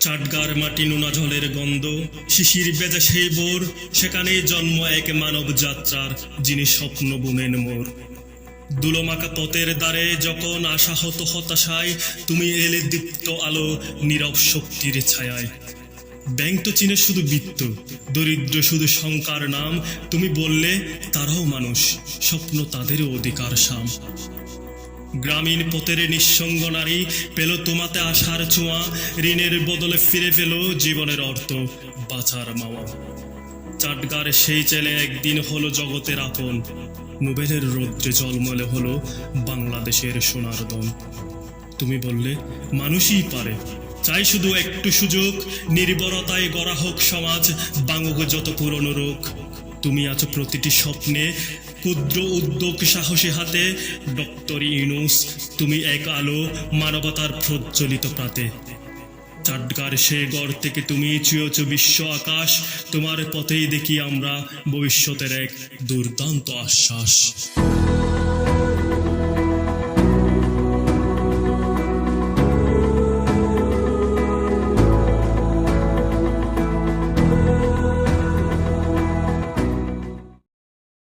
চাটগার মাটি নোনা জলের গন্ধ, শিশির বেজা সেই বোর, সেখানেই জন্ম এক মানব যাত্রার, যিনি স্বপ্ন বুনেন মোর। দুলোমাকা পথের দ্বারে যখন আশা হতো হতাশায়, তুমি এলে দীপ্ত আলো, নীরব শক্তির ছায়ায়। ব্যাংক তো চিনে শুধু বৃত্ত, দরিদ্র শুধু শঙ্কার নাম, তুমি বললে তারাও মানুষ, স্বপ্ন তাদেরও অধিকার সাম। গ্রামীণ পথের নিঃসঙ্গ নারী পেল তোমাতে আশার ছোঁয়া। ঋণের বদলে ফিরে পেল জীবনের অর্থ বাঁচার মাওয়া। চাটগার সেই ছেলে একদিন হলো জগতের আপন। নোবেলের রৌদ্রে জলমলে হলো বাংলাদেশের সোনার দন। তুমি বললে, মানুষই পারে। চাই শুধু একটু সুযোগ নির্ভরতায় গড়া হোক সমাজ বাঙুক যত পুরনো রোগ। তুমি আছো প্রতিটি স্বপ্নে ক্ষুদ্র উদ্যোগ সাহসী হাতে, ডক্টর ইউনুস, তুমি এক আলো মানবতার প্রজ্বলিত প্রাতে। চাটগার সে গড় থেকে তুমি চুয়েছ বিশ্ব আকাশ, তোমার পথেই দেখি আমরা ভবিষ্যতের এক দুর্দান্ত আশ্বাস।